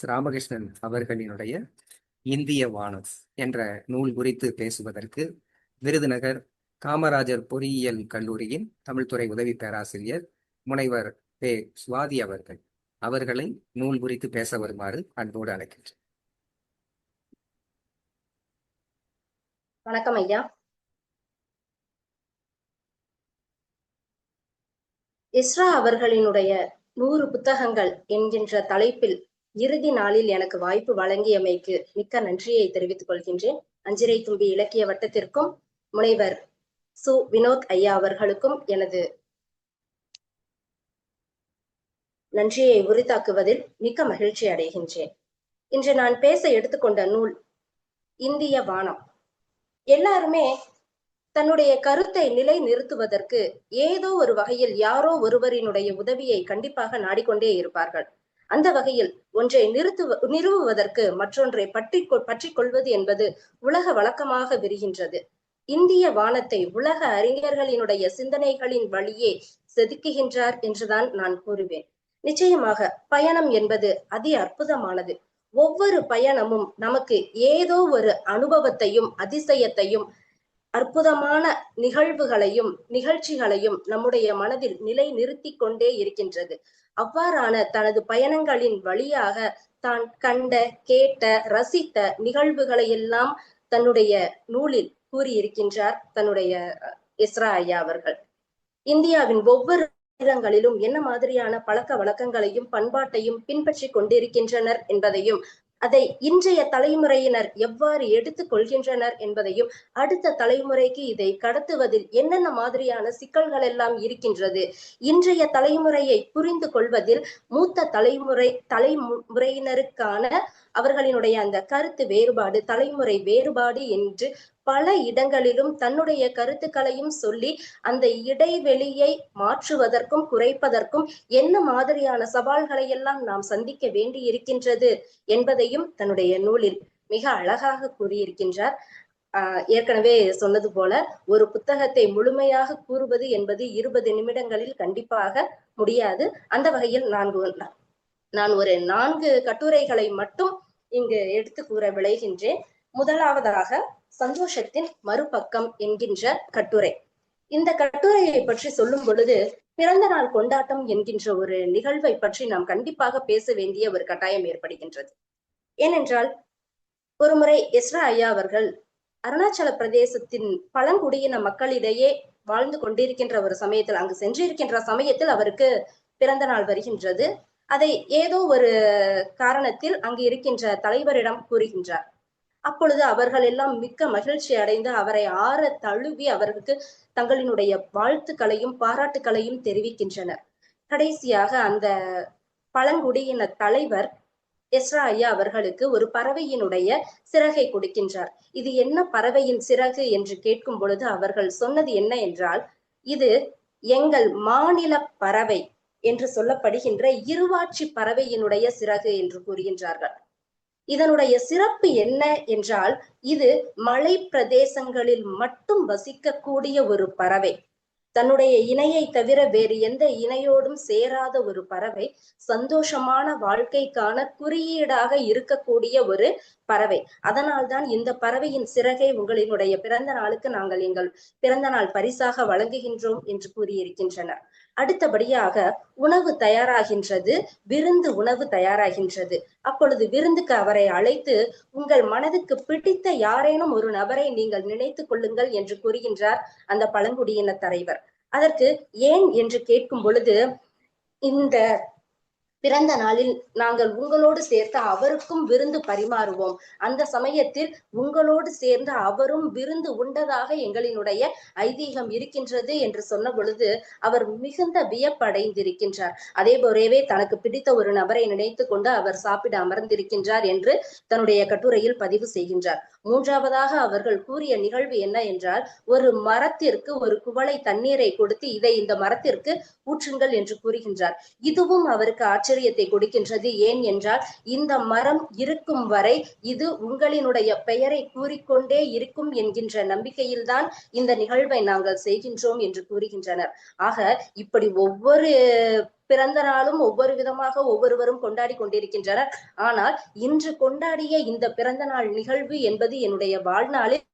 ராமகிருஷ்ணன் அவர்களினுடைய இந்திய வானம் என்ற நூல் குறித்து பேசுவதற்கு விருதுநகர் காமராஜர் பொறியியல் கல்லூரியின் தமிழ்துறை உதவி பேராசிரியர் முனைவர் பே. சுவாதி அவர்கள் அவர்களை நூல் குறித்து பேச வருமாறு அன்போடு அழைக்கின்றேன். வணக்கம் ஐயா. இஸ்ரா அவர்களினுடைய நூறு புத்தகங்கள் என்கின்ற தலைப்பில் இறுதி நாளில் எனக்கு வாய்ப்பு வழங்கியமைக்கு மிக்க நன்றியை தெரிவித்துக் கொள்கின்றேன். அஞ்சிரை தும்பி இலக்கிய வட்டத்திற்கும் முனைவர் சு. வினோத் ஐயா அவர்களுக்கும் எனது நன்றியை உரித்தாக்குவதில் மிக்க மகிழ்ச்சி அடைகின்றேன். இன்று நான் பேச எடுத்துக்கொண்ட நூல் இந்திய வானம். எல்லாருமே தன்னுடைய கருத்தை நிலை நிறுத்துவதற்கு ஏதோ ஒரு வகையில் யாரோ ஒருவரினுடைய உதவியை கண்டிப்பாக நாடிக்கொண்டே இருப்பார்கள். அந்த வகையில் ஒன்றை நிறுத்து நிறுவுவதற்கு மற்றொன்றை பற்றி பற்றி கொள்வது என்பது உலக வழக்கமாக விரிகின்றது. இந்திய வானத்தை உலக அறிஞர்களினுடைய சிந்தனைகளின் வழியே செதுக்குகின்றார் என்றுதான் நான் கூறுவேன். நிச்சயமாக பயணம் என்பது அதி அற்புதமானது. ஒவ்வொரு பயணமும் நமக்கு ஏதோ ஒரு அனுபவத்தையும் அதிசயத்தையும் அற்புதமான நிகழ்வுகளையும் நிகழ்ச்சிகளையும் நம்முடைய மனதில் நிலை நிறுத்தி கொண்டே இருக்கின்றது. அவ்வாறான தனது பயணங்களின் வழியாக தான் கண்ட கேட்ட ரசித்த நிகழ்வுகளை எல்லாம் தன்னுடைய நூலில் கூறியிருக்கின்றார் தன்னுடைய இஸ்ரா ஐயா அவர்கள். இந்தியாவின் ஒவ்வொரு இடங்களிலும் என்ன மாதிரியான பழக்க வழக்கங்களையும் பண்பாட்டையும் பின்பற்றி கொண்டிருக்கின்றனர் என்பதையும் அதை இன்றைய தலைமுறையினர் எவ்வாறு எடுத்துக் கொள்கின்றனர் என்பதையும் அடுத்த தலைமுறைக்கு இதை கடத்துவதில் என்னென்ன மாதிரியான சிக்கல்கள் எல்லாம் இருக்கின்றது இன்றைய தலைமுறையை புரிந்து கொள்வதில் மூத்த தலைமுறை தலைமுறையினருக்கான அவர்களினுடைய அந்த கருத்து வேறுபாடு தலைமுறை வேறுபாடு என்று பல இடங்களிலும் தன்னுடைய கருத்துக்களையும் சொல்லி அந்த இடைவெளியை மாற்றுவதற்கும் குறைப்பதற்கும் என்ன மாதிரியான சவால்களை எல்லாம் நாம் சந்திக்க வேண்டி இருக்கின்றது என்பதையும் தன்னுடைய நூலில் மிக அழகாக கூறியிருக்கின்றார். ஆஹ் ஏற்கனவே சொன்னது போல ஒரு புத்தகத்தை முழுமையாக கூறுவது என்பது இருபது நிமிடங்களில் கண்டிப்பாக முடியாது. அந்த வகையில் நான்கு நான் ஒரு நான்கு கட்டுரைகளை மட்டும் இங்கு எடுத்து கூற விளைகின்றேன். முதலாவதாக சந்தோஷத்தின் மறுபக்கம் என்கின்ற கட்டுரை. இந்த கட்டுரையை பற்றி சொல்லும் பொழுது பிறந்த நாள் கொண்டாட்டம் என்கின்ற ஒரு நிகழ்வை பற்றி நாம் கண்டிப்பாக பேச வேண்டிய ஒரு கட்டாயம் ஏற்படுகின்றது. ஏனென்றால் ஒரு முறை எஸ்ரா ஐயா அவர்கள் அருணாச்சல பிரதேசத்தின் பழங்குடியின மக்களிடையே வாழ்ந்து கொண்டிருக்கின்ற ஒரு சமயத்தில் அங்கு சென்றிருக்கின்ற சமயத்தில் அவருக்கு பிறந்த நாள் வருகின்றது. அதை ஏதோ ஒரு காரணத்தில் அங்கு இருக்கின்ற தலைவரிடம் கூறுகின்றார். அப்பொழுது அவர்கள் எல்லாம் மிக்க மகிழ்ச்சி அடைந்து அவரை ஆற தழுவி அவர்களுக்கு தங்களினுடைய வாழ்த்துக்களையும் பாராட்டுக்களையும் தெரிவிக்கின்றனர். கடைசியாக அந்த பழங்குடியின தலைவர் எஸ்ரா ஐயா அவர்களுக்கு ஒரு பறவையினுடைய சிறகை கொடுக்கின்றார். இது என்ன பறவையின் சிறகு என்று கேட்கும் பொழுது அவர்கள் சொன்னது என்ன என்றால் இது எங்கள் மாநில பறவை என்று சொல்லப்படுகின்ற இருவாட்சி பறவையினுடைய சிறகு என்று கூறுகின்றார்கள். இதனுடைய சிறப்பு என்ன என்றால் இது மலை பிரதேசங்களில் மட்டும் வசிக்கக்கூடிய ஒரு பறவை. தன்னுடைய இணையை தவிர வேறு எந்த இணையோடும் சேராத ஒரு பறவை சந்தோஷமான வாழ்க்கைக்கான குறியீடாக இருக்கக்கூடிய ஒரு பறவை. அதனால்தான் இந்த பறவையின் சிறகை உங்களினுடைய பிறந்த நாளுக்கு நாங்கள் எங்கள் பிறந்த நாள் பரிசாக வழங்குகின்றோம் என்று கூறியிருக்கின்றனர். அடுத்தபடியாக உணவு தயாராகின்றது விருந்து உணவு தயாராகின்றது. அப்பொழுது விருந்துக்கு அவரை அழைத்து உங்கள் மனதுக்கு பிடித்த யாரேனும் ஒரு நபரை நீங்கள் நினைத்து கொள்ளுங்கள் என்று கூறுகின்றார் அந்த பழங்குடியின தலைவர். அதற்கு ஏன்? என்று கேட்கும் பொழுது இந்த பிறந்த நாளில் நாங்கள் உங்களோடு சேர்த்து அவருக்கும் விருந்து பரிமாறுவோம். அந்த சமயத்தில் உங்களோடு சேர்ந்து அவரும் விருந்து உண்டதாக எங்களினுடைய ஐதீகம் இருக்கின்றது என்று சொன்ன பொழுது அவர் மிகுந்த வியப்படைந்திருக்கின்றார். அதே போலவே தனக்கு பிடித்த ஒரு நபரை நினைத்து கொண்டு அவர் சாப்பிட அமர்ந்திருக்கின்றார் என்று தன்னுடைய கட்டுரையில் பதிவு செய்கின்றார். மூன்றாவதாக அவர்கள் கூறிய நிகழ்வு என்ன என்றால் ஒரு மரத்திற்கு ஒரு குவளை தண்ணீரை கொடுத்து இதை இந்த மரத்திற்கு ஊற்றுங்கள் என்று கூறுகின்றார். இதுவும் அவருக்கு ஆச்சரியத்தை கொடுக்கின்றது. ஏன் என்றால் இந்த மரம் இருக்கும் வரை இது உங்களினுடைய பெயரை கூறிக்கொண்டே இருக்கும் என்கின்ற நம்பிக்கையில்தான் இந்த நிகழ்வை நாங்கள் செய்கின்றோம் என்று கூறுகின்றனர். ஆக இப்படி ஒவ்வொரு பிறந்த நாளும் ஒவ்வொரு விதமாக ஒவ்வொருவரும் கொண்டாடி கொண்டிருக்கின்றனர் ஆனால் இன்று கொண்டாடிய இந்த பிறந்த நாள் நிகழ்வு என்பது என்னுடைய வாழ்நாளில்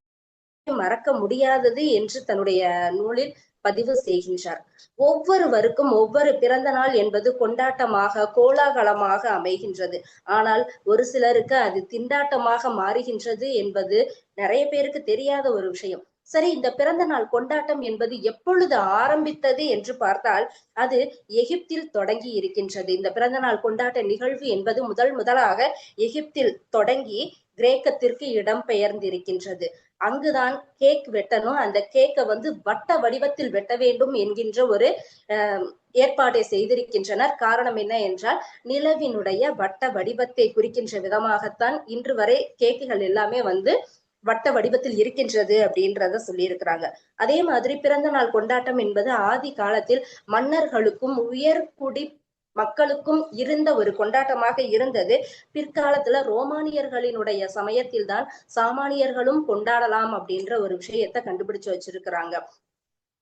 மறக்க முடியாதது என்று தன்னுடைய நூலில் பதிவு செய்கின்றார். ஒவ்வொருவருக்கும் ஒவ்வொரு பிறந்த நாள் என்பது கொண்டாட்டமாக கோலாகலமாக அமைகின்றது. ஆனால் ஒரு சிலருக்கு அது திண்டாட்டமாக மாறுகின்றது என்பது நிறைய பேருக்கு தெரியாத ஒரு விஷயம். சரி இந்த பிறந்த நாள் கொண்டாட்டம் என்பது எப்பொழுது ஆரம்பித்தது என்று பார்த்தால் அது எகிப்தில் தொடங்கி இருக்கின்றது. இந்த பிறந்த நாள் கொண்டாட்ட நிகழ்வு என்பது முதல் முதலாக எகிப்தில் தொடங்கி கிரேக்கத்திற்கு இடம் பெயர்ந்திருக்கின்றது அங்குதான் கேக் வெட்டணும். அந்த கேக்கை வந்து வட்ட வடிவத்தில் வெட்ட வேண்டும் என்கின்ற ஒரு அஹ், ஏற்பாட்டை செய்திருக்கின்றனர். காரணம் என்ன என்றால் நிலவினுடைய வட்ட வடிவத்தை குறிக்கின்ற விதமாகத்தான் இன்று வரை கேக்குகள் எல்லாமே வந்து வட்ட வடிவத்தில் இருக்கின்றது அப்படின்றத சொல்லியிருக்கிறாங்க. அதே மாதிரி பிறந்த நாள் கொண்டாட்டம் என்பது ஆதி காலத்தில் மன்னர்களுக்கும் உயர்குடி மக்களுக்கும் இருந்த ஒரு கொண்டாட்டமாக இருந்தது. பிற்காலத்துல ரோமானியர்களினுடைய சமயத்தில் தான் சாமானியர்களும் கொண்டாடலாம் அப்படின்ற ஒரு விஷயத்த கண்டுபிடிச்சு வச்சிருக்கிறாங்க.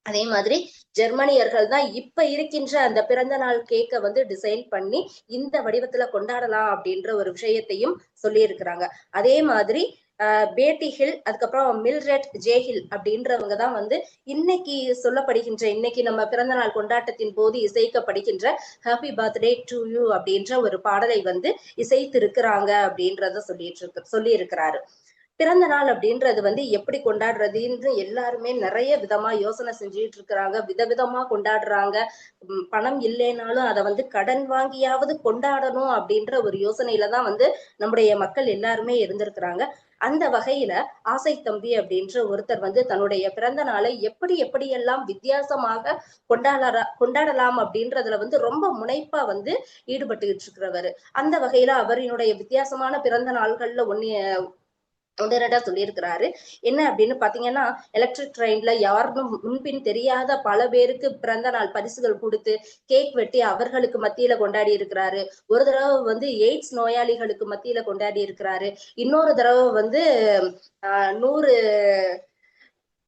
அதே மாதிரி ஜெர்மனியர்கள் தான் இப்ப இருக்கின்ற அந்த பிறந்த நாள் கேக்க வந்து டிசைன் பண்ணி இந்த வடிவத்துல கொண்டாடலாம் அப்படின்ற ஒரு விஷயத்தையும் சொல்லியிருக்கிறாங்க. அதே மாதிரி பேட்டி ஹில் அதுக்கப்புறம் மில்ரெட் ஜேஹில் அப்படின்றவங்க தான் வந்து இன்னைக்கு சொல்லப்படுகின்ற இன்னைக்கு நம்ம பிறந்த நாள் கொண்டாட்டத்தின் போது இசைக்கப்படுகின்ற ஹாப்பி பர்த்டே டு யூ அப்படின்ற ஒரு பாடலை வந்து இசைத்திருக்கிறாங்க அப்படின்றத சொல்லிட்டு இருக்கு சொல்லி இருக்கிறாரு பிறந்த நாள் அப்படின்றது வந்து எப்படி கொண்டாடுறதுன்னு எல்லாருமே நிறைய விதமா யோசனை செஞ்சுட்டு இருக்கிறாங்க விதவிதமா கொண்டாடுறாங்க. பணம் இல்லைனாலும் அதை வந்து கடன் வாங்கியாவது கொண்டாடணும் அப்படின்ற ஒரு யோசனையில தான் வந்து நம்முடைய மக்கள் எல்லாருமே இருந்திருக்கிறாங்க. அந்த வகையில ஆசை தம்பி அப்படின்ற ஒருத்தர் வந்து தன்னுடைய பிறந்த நாளை எப்படி எப்படியெல்லாம் வித்தியாசமாக கொண்டாடலா கொண்டாடலாம் அப்படின்றதுல வந்து ரொம்ப முனைப்பா வந்து ஈடுபட்டுக்கிட்டு இருக்கிறவர். அந்த வகையில அவரினுடைய வித்தியாசமான பிறந்த நாள்கள்ல ஒன்னு ஒன்று சொல்லியிருக்கிறாரு. என்ன அப்படின்னு பாத்தீங்கன்னா எலக்ட்ரிக் ட்ரெயின்ல யாருக்கும் முன்பின் தெரியாத பல பேருக்கு பிறந்த நாள் பரிசுகள் கொடுத்து கேக் வெட்டி அவர்களுக்கு மத்தியில கொண்டாடி இருக்கிறாரு. ஒரு தடவை வந்து எய்ட்ஸ் நோயாளிகளுக்கு மத்தியில கொண்டாடி இருக்கிறாரு. இன்னொரு தடவை வந்து ஆஹ் நூறு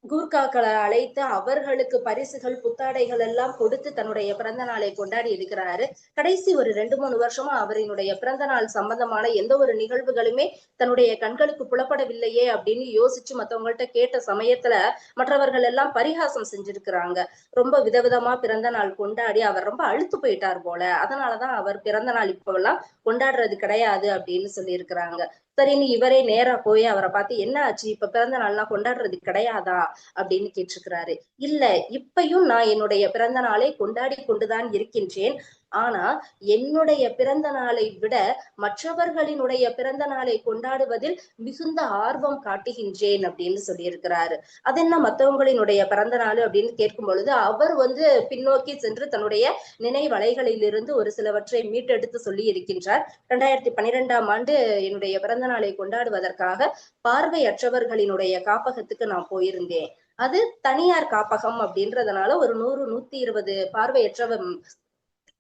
கூர்காக்களை அழைத்து அவர்களுக்கு பரிசுகள் புத்தாடைகள் எல்லாம் கொடுத்து தன்னுடைய பிறந்த நாளை கொண்டாடி இருக்கிறாரு. கடைசி ஒரு ரெண்டு மூணு வருஷமா அவரினுடைய பிறந்த நாள் சம்பந்தமான எந்த ஒரு நிகழ்வுகளுமே தன்னுடைய கண்களுக்கு புலப்படவில்லையே அப்படின்னு யோசிச்சு மத்தவங்கள்ட்ட கேட்ட சமயத்துல மற்றவர்கள் எல்லாம் பரிகாசம் செஞ்சிருக்கிறாங்க. ரொம்ப விதவிதமா பிறந்த நாள் கொண்டாடி அவர் ரொம்ப அழுத்து போயிட்டார் போல. அதனாலதான் அவர் பிறந்த நாள் இப்பெல்லாம் கொண்டாடுறது கிடையாது அப்படின்னு சொல்லி இருக்கிறாங்க சரின்னு இவரே நேரா போய் அவரை பார்த்து என்ன ஆச்சு? இப்ப பிறந்த நாள்லாம் கொண்டாடுறது கிடையாதா? அப்படின்னு கேட்டிருக்கிறாரு. இல்ல இப்பயும் நான் என்னுடைய பிறந்த நாளை கொண்டாடி கொண்டுதான் இருக்கின்றேன். ஆனா என்னுடைய பிறந்த நாளை விட மற்றவர்களினுடைய பிறந்த நாளை கொண்டாடுவதில் மிகுந்த ஆர்வம் காட்டுகின்றேன் அப்படின்னு சொல்லியிருக்கிறாரு. அது என்ன மத்தவங்களினுடைய பிறந்த நாள் அப்படின்னு கேட்கும் பொழுது அவர் வந்து பின்னோக்கி சென்று தன்னுடைய நினைவலைகளிலிருந்து ஒரு சிலவற்றை மீட்டெடுத்து சொல்லி இருக்கின்றார் ரெண்டாயிரத்தி பன்னிரெண்டாம் ஆண்டு என்னுடைய பிறந்த நாளை கொண்டாடுவதற்காக பார்வையற்றவர்களினுடைய காப்பகத்துக்கு நான் போயிருந்தேன். அது தனியார் காப்பகம் அப்படின்றதுனால ஒரு நூறு நூத்தி இருபது பார்வையற்ற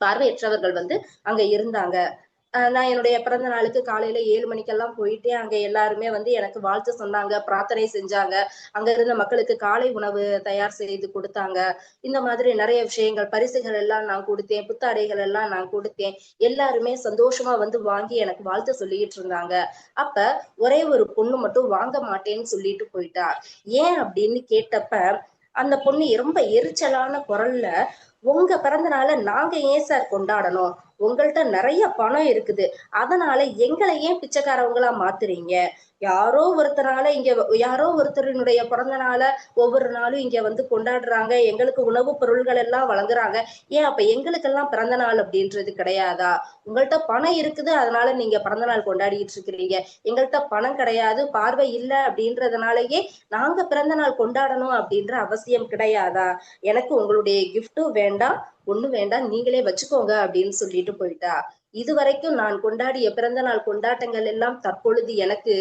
பார்வையற்றவர்கள் வந்து அங்க இருந்தாங்க. அஹ் நான் என்னுடைய பிறந்த நாளுக்கு காலையில ஏழு மணிக்கெல்லாம் போயிட்டு அங்க எல்லாருமே வந்து எனக்கு வாழ்த்து சொன்னாங்க பிரார்த்தனை செஞ்சாங்க. அங்க இருந்த மக்களுக்கு காலை உணவு தயார் செய்து கொடுத்தாங்க. இந்த மாதிரி நிறைய விஷயங்கள் பரிசுகள் எல்லாம் நான் கொடுத்தேன் புத்தாடைகள் எல்லாம் நான் கொடுத்தேன். எல்லாருமே சந்தோஷமா வந்து வாங்கி எனக்கு வாழ்த்து சொல்லிட்டு இருந்தாங்க. அப்ப ஒரே ஒரு பொண்ணு மட்டும் வாங்க மாட்டேன்னு சொல்லிட்டு போயிட்டா. ஏன் அப்படின்னு கேட்டப்ப அந்த பொண்ணு ரொம்ப எரிச்சலான குரல்ல உங்க பிறந்த நாளை நாங்க ஏன் சார் கொண்டாடணும்? உங்கள்ட்ட நிறைய பணம் இருக்குது. அதனால எங்களை ஏன் பிச்சைக்காரவங்களா மாத்துறீங்க? யாரோ ஒருத்தரால இங்க யாரோ ஒருத்தரினுடைய பிறந்த நாளை ஒவ்வொரு நாளும் இங்க வந்து கொண்டாடுறாங்க. எங்களுக்கு உணவுப் பொருள்கள் எல்லாம் வழங்குறாங்க. ஏன் அப்ப எங்களுக்கெல்லாம் பிறந்த நாள் அப்படின்றது கிடையாதா? உங்கள்ட்ட பணம் இருக்குது அதனால நீங்க பிறந்த நாள் கொண்டாடிட்டு இருக்கிறீங்க. எங்கள்கிட்ட பணம் கிடையாது பார்வை இல்லை அப்படின்றதுனாலயே நாங்க பிறந்த நாள் கொண்டாடணும் அப்படின்ற அவசியம் கிடையாதா? எனக்கு உங்களுடைய கிஃப்ட்டும் வேண்டாம். ஒண்ணும் வேண்டாம் நீங்களே வச்சுக்கோங்க அப்படின்னு சொல்லிட்டு போயிட்டா. இதுவரைக்கும் நான் கொண்டாடிய பிறந்த நாள் கொண்டாட்டங்கள் எல்லாம் தற்பொழுது எனக்கு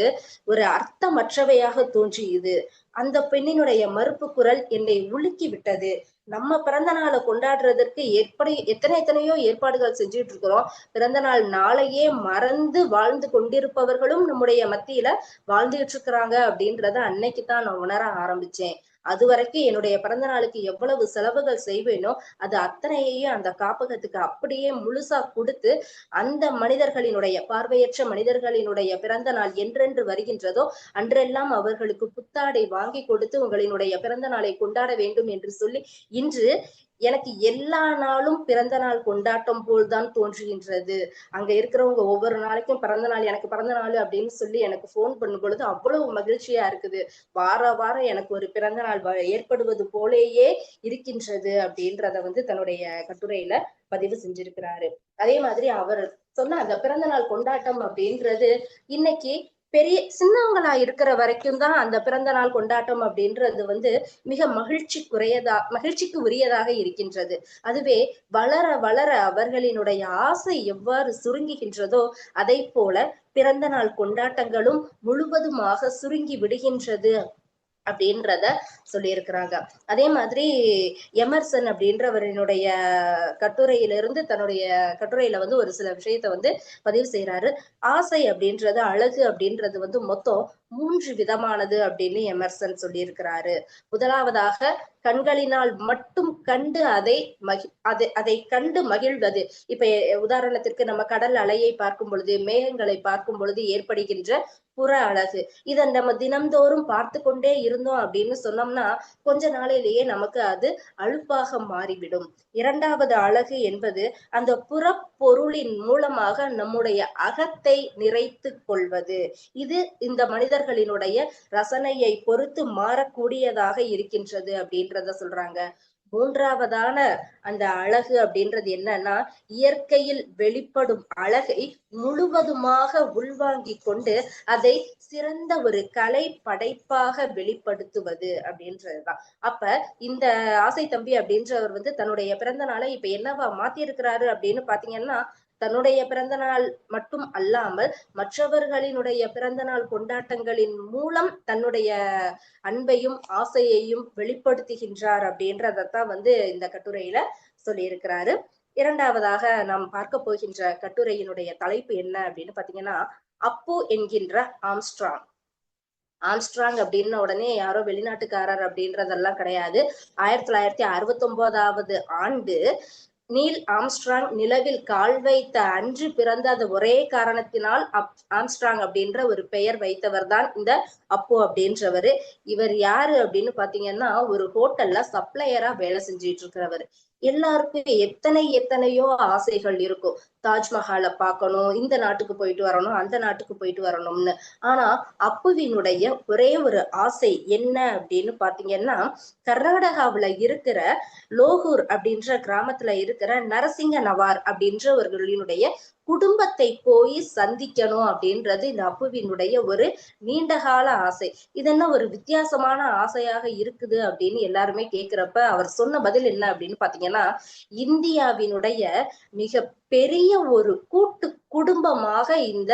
ஒரு அர்த்தமற்றவையாக தோன்றியது. அந்த பெண்ணினுடைய மறுப்பு குரல் என்னை உலுக்கி விட்டது. நம்ம பிறந்த நாளை கொண்டாடுறதற்கு எப்படி எத்தனை எத்தனையோ ஏற்பாடுகள் செஞ்சுட்டு இருக்கிறோம். பிறந்த நாள் நாளையே மறந்து வாழ்ந்து கொண்டிருப்பவர்களும் நம்முடைய மத்தியில வாழ்ந்துகிட்டு இருக்கிறாங்க அப்படின்றத அன்னைக்கு தான் நான் உணர ஆரம்பிச்சேன். அது வரைக்கும் என்னுடைய பிறந்த நாளுக்கு எவ்வளவு செலவுகள் செய்வேனோ அது அத்தனையையும் அந்த காப்பகத்துக்கு அப்படியே முழுசா கொடுத்து அந்த மனிதர்களினுடைய பார்வையற்ற மனிதர்களினுடைய பிறந்த நாள் என்றென்று வருகின்றதோ அன்றெல்லாம் அவர்களுக்கு புத்தாடை வாங்கி கொடுத்து உங்களினுடைய பிறந்த நாளை கொண்டாட வேண்டும் என்று சொல்லி இன்று எனக்கு எல்லா நாளும் பிறந்த நாள் கொண்டாட்டம் போல்தான் தோன்றுகின்றது. அங்க இருக்கிறவங்க ஒவ்வொரு நாளைக்கும் பிறந்த நாள் எனக்கு பிறந்த நாள் அப்படின்னு சொல்லி எனக்கு ஃபோன் பண்ணும் பொழுது அவ்வளவு மகிழ்ச்சியா இருக்குது. வார வாரம் எனக்கு ஒரு பிறந்த நாள் வ- ஏற்படுவது போலேயே இருக்கின்றது அப்படின்றத வந்து தன்னுடைய கட்டுரையில பதிவு செஞ்சிருக்கிறாரு. அதே மாதிரி அவர் சொன்ன அந்த பிறந்த நாள் கொண்டாட்டம் அப்படின்றது இன்னைக்கு பெரிய சின்னவங்களா இருக்கிற வரைக்கும் தான் அந்த பிறந்த நாள் கொண்டாட்டம் அப்படின்றது வந்து மிக மகிழ்ச்சி குறையதா மகிழ்ச்சிக்கு உரியதாக இருக்கின்றது. அதுவே வளர வளர அவர்களினுடைய ஆசை எவ்வாறு சுருங்குகின்றதோ அதை போல பிறந்த நாள் கொண்டாட்டங்களும் முழுவதுமாக சுருங்கி விடுகின்றது. அப்படின்றத சொல்லியிருக்கிறாங்க. அதே மாதிரி எமர்சன் அப்படின்றவரினுடைய கட்டுரையிலிருந்து தன்னுடைய கட்டுரையில வந்து ஒரு சில விஷயத்த வந்து பதிவு செய்யறாரு ஆசை அப்படின்றது அழகு அப்படின்றது வந்து மொத்தம் மூன்று விதமானது அப்படின்னு எமர்சன் சொல்லியிருக்கிறாரு. முதலாவதாக கண்களினால் மட்டும் கண்டு அதை மகி அதை அதை கண்டு மகிழ்வது. இப்ப உதாரணத்திற்கு நம்ம கடல் அலையை பார்க்கும் பொழுது மேகங்களை பார்க்கும் பொழுது ஏற்படுகின்ற புற அழகு. இதை நம்ம தினம்தோறும் பார்த்து கொண்டே இருந்தோம் அப்படின்னு சொன்னோம்னா கொஞ்ச நாளிலேயே நமக்கு அது அழுப்பாக மாறிவிடும். இரண்டாவது அழகு என்பது அந்த புறப்பொருளின் மூலமாக நம்முடைய அகத்தை நிறைத்து கொள்வது. இது இந்த மனித மனிதர்களினுடைய ரசனையை பொறுத்து மாறக்கூடியதாக இருக்கின்றது அப்படின்றத சொல்றாங்க. மூன்றாவதான அந்த அழகு அப்படின்றது என்னன்னா இயற்கையில் வெளிப்படும் அழகை முழுவதுமாக உள்வாங்கி கொண்டு அதை சிறந்த ஒரு கலை படைப்பாக வெளிப்படுத்துவது அப்படின்றதுதான். அப்ப இந்த ஆசை தம்பி அப்படின்றவர் வந்து தன்னுடைய பிறந்த நாளை இப்ப என்னவா மாத்தி இருக்கிறாரு அப்படின்னு பாத்தீங்கன்னா தன்னுடைய பிறந்த நாள் மட்டும் அல்லாமல் மற்றவர்களினுடைய பிறந்த நாள் கொண்டாட்டங்களின் மூலம் தன்னுடைய அன்பையும் ஆசையையும் வெளிப்படுத்துகின்றார் அப்படின்றதத்தான் வந்து இந்த கட்டுரையில சொல்லியிருக்கிறாரு. இரண்டாவதாக நாம் பார்க்க போகின்ற கட்டுரையினுடைய தலைப்பு என்ன அப்படின்னு பாத்தீங்கன்னா அப்பு என்கின்ற ஆம்ஸ்ட்ராங். ஆம்ஸ்ட்ராங் அப்படின்ன உடனே யாரோ வெளிநாட்டுக்காரர் அப்படின்றதெல்லாம் கிடையாது. ஆயிரத்தி தொள்ளாயிரத்தி அறுபத்தி ஒன்பதாவது ஆண்டு நீல் ஆம்ஸ்ட்ராங் நிலவில் கால் வைத்த அன்று பிறந்த அந்த ஒரே காரணத்தினால் அப் ஆம்ஸ்ட்ராங் அப்படின்ற ஒரு பெயர் வைத்தவர் தான் இந்த அப்பு அப்படின்றவரு. இவர் யாரு அப்படின்னு பாத்தீங்கன்னா ஒரு ஹோட்டல்ல சப்ளையரா வேலை செஞ்சிட்டு இருக்கிறவர். எல்லாருக்கும் எத்தனை எத்தனையோ ஆசைகள் இருக்கும். தாஜ்மஹாலை பார்க்கணும் இந்த நாட்டுக்கு போயிட்டு வரணும் அந்த நாட்டுக்கு போயிட்டு வரணும்னு. ஆனா அப்புவினுடைய ஒரே ஒரு ஆசை என்ன அப்படின்னு பாத்தீங்கன்னா கர்நாடகாவுல இருக்கிற லோகூர் அப்படின்ற கிராமத்துல இருக்கிற நரசிங்க நவார் அப்படின்றவர்களினுடைய குடும்பத்தை போய் சந்திக்கணும் அப்படின்றது இந்த அப்புவினுடைய ஒரு நீண்டகால ஆசை. இது என்ன ஒரு வித்தியாசமான ஆசையாக இருக்குது அப்படின்னு எல்லாருமே கேக்குறப்ப அவர் சொன்ன பதில் என்ன அப்படின்னு பாத்தீங்கன்னா இந்தியாவினுடைய மிக பெரிய ஒரு கூட்டு குடும்பமாக இந்த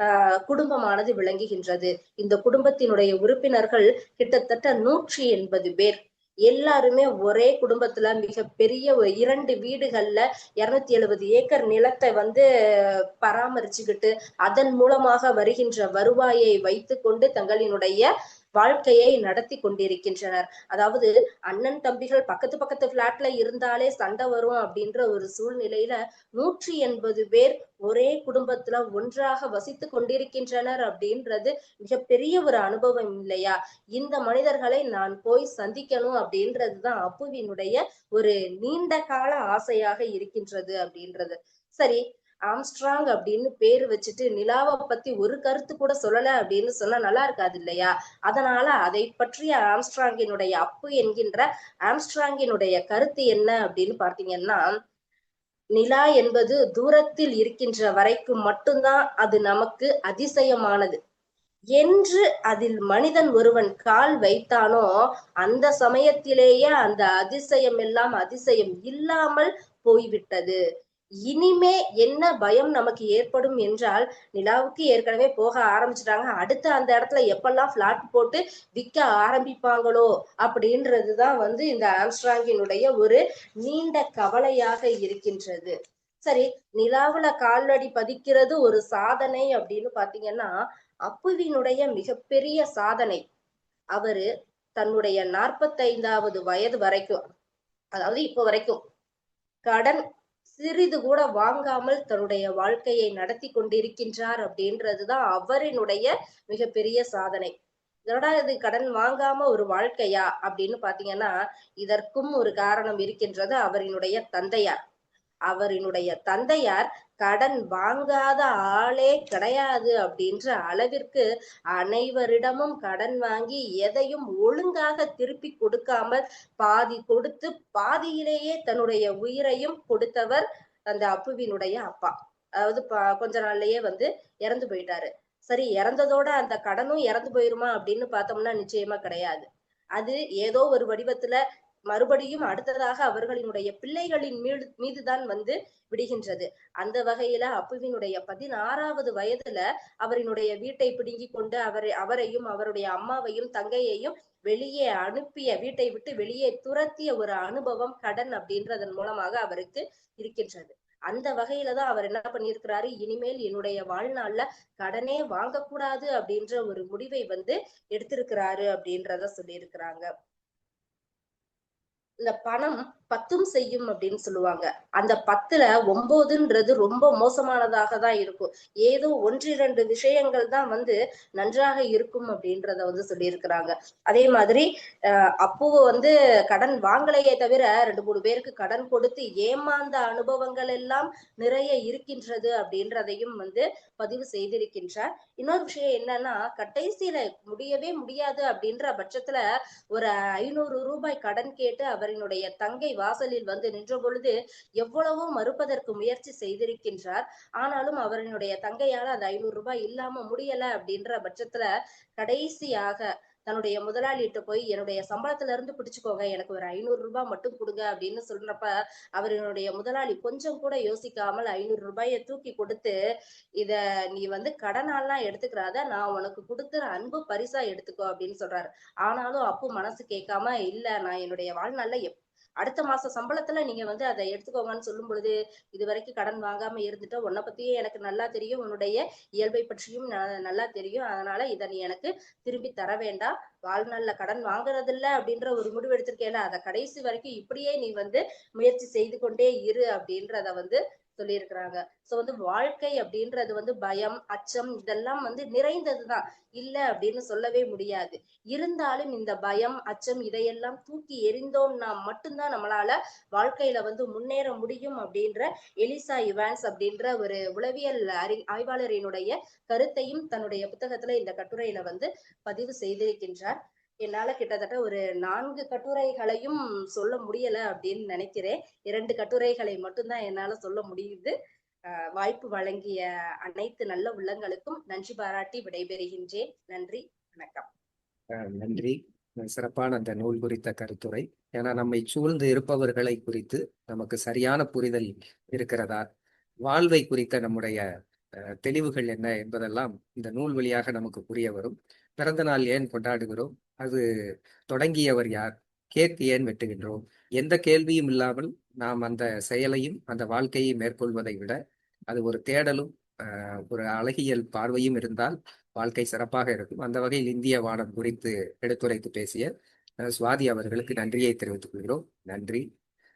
ஆஹ் குடும்பமானது விளங்குகின்றது. இந்த குடும்பத்தினுடைய உறுப்பினர்கள் கிட்டத்தட்ட நூற்றி எண்பது பேர். எல்லாருமே ஒரே குடும்பத்துல மிக பெரிய ஒரு இரண்டு வீடுகள்ல இருநூத்தி எழுபது ஏக்கர் நிலத்தை வந்து பராமரிச்சுக்கிட்டு அதன் மூலமாக வருகின்ற வருவாயை வைத்துக்கொண்டு தங்களினுடைய வாழ்க்கையை நடத்தி கொண்டிருக்கின்றனர். அதாவது அண்ணன் தம்பிகள் பக்கத்து பக்கத்து பிளாட்ல இருந்தாலே சண்டை வரும் அப்படின்ற ஒரு சூழ்நிலையில நூற்றி எண்பது பேர் ஒரே குடும்பத்துல ஒன்றாக வசித்து கொண்டிருக்கின்றனர் அப்படின்றது மிகப்பெரிய ஒரு அனுபவம் இல்லையா? இந்த மனிதர்களை நான் போய் சந்திக்கணும் அப்படின்றதுதான் அப்புவினுடைய ஒரு நீண்ட கால ஆசையாக இருக்கின்றது அப்படின்றது. சரி ஆம்ஸ்ட்ராங் அப்படின்னு பேர் வச்சுட்டு நிலாவை பத்தி ஒரு கருத்து கூட சொல்லல அப்படின்னு சொன்னா நல்லா இருக்காது இல்லையா? அதனால அதை பற்றிய ஆம்ஸ்ட்ராங்கினுடைய அப்பு என்கின்ற ஆம்ஸ்ட்ராங்கினுடைய கருத்து என்ன அப்படின்னு பார்த்தீங்கன்னா நிலா என்பது தூரத்தில் இருக்கின்ற வரைக்கும் மட்டும்தான் அது நமக்கு அதிசயமானது. என்று அதில் மனிதன் ஒருவன் கால் வைத்தானோ அந்த சமயத்திலேயே அந்த அதிசயம் எல்லாம் அதிசயம் இல்லாமல் போய்விட்டது. இனிமே என்ன பயம் நமக்கு ஏற்படும் என்றால் நிலாவுக்கு ஏற்கனவே போக ஆரம்பிச்சிட்டாங்க. அடுத்து அந்த இடத்துல எப்பெல்லாம் பிளாட் போட்டு விற்க ஆரம்பிப்பாங்களோ அப்படின்றதுதான் வந்து இந்த ஆம்ஸ்ட்ராங்கினுடைய ஒரு நீண்ட கவலையாக இருக்கின்றது. சரி நிலாவுல கால்நடி பதிக்கிறது ஒரு சாதனை அப்படின்னு பாத்தீங்கன்னா அப்புவினுடைய மிகப்பெரிய சாதனை. அவரு தன்னுடைய நாற்பத்தைந்தாவது வயது வரைக்கும் அதாவது இப்போ வரைக்கும் கடன் சிறிது கூட வாங்காமல் தன்னுடைய வாழ்க்கையை நடத்தி கொண்டிருக்கின்றார் அப்படின்றதுதான் அவரினுடைய மிகப்பெரிய சாதனை. என்னடா இது கடன் வாங்காம ஒரு வாழ்க்கையா அப்படின்னு பாத்தீங்கன்னா இதற்கும் ஒரு காரணம் இருக்கின்றது அவரினுடைய தந்தையார். அவரினுடைய தந்தையார் கடன் வாங்காத ஆளே கிடையாது அப்படின்ற அளவிற்கு அனைவரிடமும் கடன் வாங்கி எதையும் ஒழுங்காக திருப்பி கொடுக்காமல் பாதி கொடுத்து பாதியிலேயே தன்னுடைய உயிரையும் கொடுத்தவர் அந்த அப்புவினுடைய அப்பா. அதாவது கொஞ்ச நாள்லயே வந்து இறந்து போயிட்டாரு. சரி இறந்ததோட அந்த கடனும் இறந்து போயிருமா அப்படின்னு பார்த்தோம்னா நிச்சயமா கிடையாது. அது ஏதோ ஒரு வடிவத்துல மறுபடியும் அடுத்ததாக அவர்களினுடைய பிள்ளைகளின் மீது மீதுதான் வந்து விடுகின்றது. அந்த வகையில அப்புவினுடைய பதினாறாவது வயதுல அவரினுடைய வீட்டை பிடுங்கி கொண்டு அவரை அவரையும் அவருடைய அம்மாவையும் தங்கையையும் வெளியே அனுப்பிய வீட்டை விட்டு வெளியே துரத்திய ஒரு அனுபவம் கடன் அப்படின்றதன் மூலமாக அவருக்கு இருக்கின்றது. அந்த வகையில தான் அவர் என்ன பண்ணியிருக்கிறாரு? இனிமேல் என்னுடைய வாழ்நாள்ல கடனே வாங்கக்கூடாது அப்படின்ற ஒரு முடிவை வந்து எடுத்திருக்கிறாரு அப்படின்றத சொல்லியிருக்கிறாங்க. இந்த பணம் பத்தும் செய்யும் அப்படின்னு சொல்லுவாங்க. அந்த பத்துல ஒன்பதுன்றது ரொம்ப மோசமானதாக தான் இருக்கும். ஏதோ ஒன்றிரண்டு விஷயங்கள் தான் வந்து நன்றாக இருக்கும் அப்படின்றத வந்து சொல்லியிருக்கிறாங்க. அதே மாதிரி அப்போ வந்து கடன் வாங்கலையே தவிர ரெண்டு மூணு பேருக்கு கடன் கொடுத்து ஏமாந்த அனுபவங்கள் எல்லாம் நிறைய இருக்கின்றது அப்படின்றதையும் வந்து பதிவு செய்திருக்கின்றார். இன்னொரு விஷயம் என்னன்னா கடைசியில முடியவே முடியாது அப்படின்ற பட்சத்துல ஒரு ஐநூறு ரூபாய் கடன் கேட்டு அவரினுடைய தங்கை வாசலில் வந்து நின்ற பொழுது எவ்வளவோ மறுப்பதற்கு முயற்சி செய்திருக்கின்றார். ஆனாலும் அவரினுடைய தங்கையால அந்த ஐநூறு ரூபாய் இல்லாம முடியல அப்படின்ற பட்சத்துல கடைசியாக தன்னுடைய முதலாளிகிட்ட போய் என்னுடைய சம்பளத்துல இருந்து பிடிச்சுக்கோங்க. எனக்கு ஒரு ஐநூறு ரூபாய் மட்டும் கொடுங்க. அப்படின்னு சொல்றப்ப அவருடைய முதலாளி கொஞ்சம் கூட யோசிக்காமல் ஐநூறு ரூபாயை தூக்கி கொடுத்து இத நீ வந்து கடனாலாம் எடுத்துக்கிறாத. நான் உனக்கு கொடுக்குற அன்பு பரிசா எடுத்துக்கோ. அப்படின்னு சொல்றாரு. ஆனாலும் அப்பு மனசு கேட்காம இல்ல நான் என்னுடைய வாழ்நாள்ல எப் அடுத்த மாச சம்பளத்துல நீங்க வந்து அதை எடுத்துக்கோங்கன்னு சொல்லும் பொழுது இது வரைக்கும் கடன் வாங்காம இருந்துட்ட உன்னை பத்தியே எனக்கு நல்லா தெரியும் உன்னுடைய இயல்பை பற்றியும் நல்லா தெரியும். அதனால இதை நீ எனக்கு திரும்பி தர வேண்டாம். வாழ்நாள்ல கடன் வாங்குறது இல்ல அப்படின்ற ஒரு முடிவு எடுத்திருக்கேல அதை கடைசி வரைக்கும் இப்படியே நீ வந்து முயற்சி செய்து கொண்டே இரு அப்படின்றத வந்து சொல்லியிருக்கிறாங்க. சோ வந்து வாழ்க்கை அப்படின்றது வந்து பயம் அச்சம் இதெல்லாம் வந்து நிறைந்ததுதான். இல்ல அப்படின்னு சொல்லவே முடியாது. இருந்தாலும் இந்த பயம் அச்சம் இதையெல்லாம் தூக்கி எறிந்தோம்னா மட்டும்தான் நம்மளால வாழ்க்கையில வந்து முன்னேற முடியும் அப்படின்ற எலிசா இவான்ஸ் அப்படின்ற ஒரு உளவியல் அறி ஆய்வாளரினுடைய கருத்தையும் தன்னுடைய புத்தகத்துல இந்த கட்டுரையில வந்து பதிவு செய்திருக்கின்றார். என்னால கிட்டத்தட்ட ஒரு நான்கு கட்டுரைகளையும் சொல்ல முடியல அப்படின்னு நினைக்கிறேன். இரண்டு கட்டுரைகளை மட்டும்தான் என்னால சொல்ல முடியுது. வாய்ப்பு வழங்கிய அனைத்து நல்ல உள்ளங்களுக்கும் நன்றி பாராட்டி விடைபெறுகின்றேன். நன்றி வணக்கம். நன்றி. சிறப்பான அந்த நூல் குறித்த கருத்துரை. ஏன்னா நம்மை சூழ்ந்து இருப்பவர்களை குறித்து நமக்கு சரியான புரிதல் இருக்கிறதா? வாழ்வை குறித்த நம்முடைய அஹ், தெளிவுகள் என்ன என்பதெல்லாம் இந்த நூல் வழியாக நமக்கு புரிய வரும். பிறந்த நாள் ஏன் கொண்டாடுகிறோம்? அது தொடங்கியவர் யார்? கேக்கு ஏன் வெட்டுகின்றோம். எந்த கேள்வியும் இல்லாமல் நாம் அந்த செயலையும் அந்த வாழ்க்கையை மேற்கொள்வதை விட அது ஒரு தேடலும் ஒரு அழகியல் பார்வையும் இருந்தால் வாழ்க்கை சிறப்பாக இருக்கும். அந்த வகையில் இந்திய வானம் குறித்து எடுத்துரைத்து பேசிய சுவாதி அவர்களுக்கு நன்றியை தெரிவித்துக் கொள்கிறோம். நன்றி.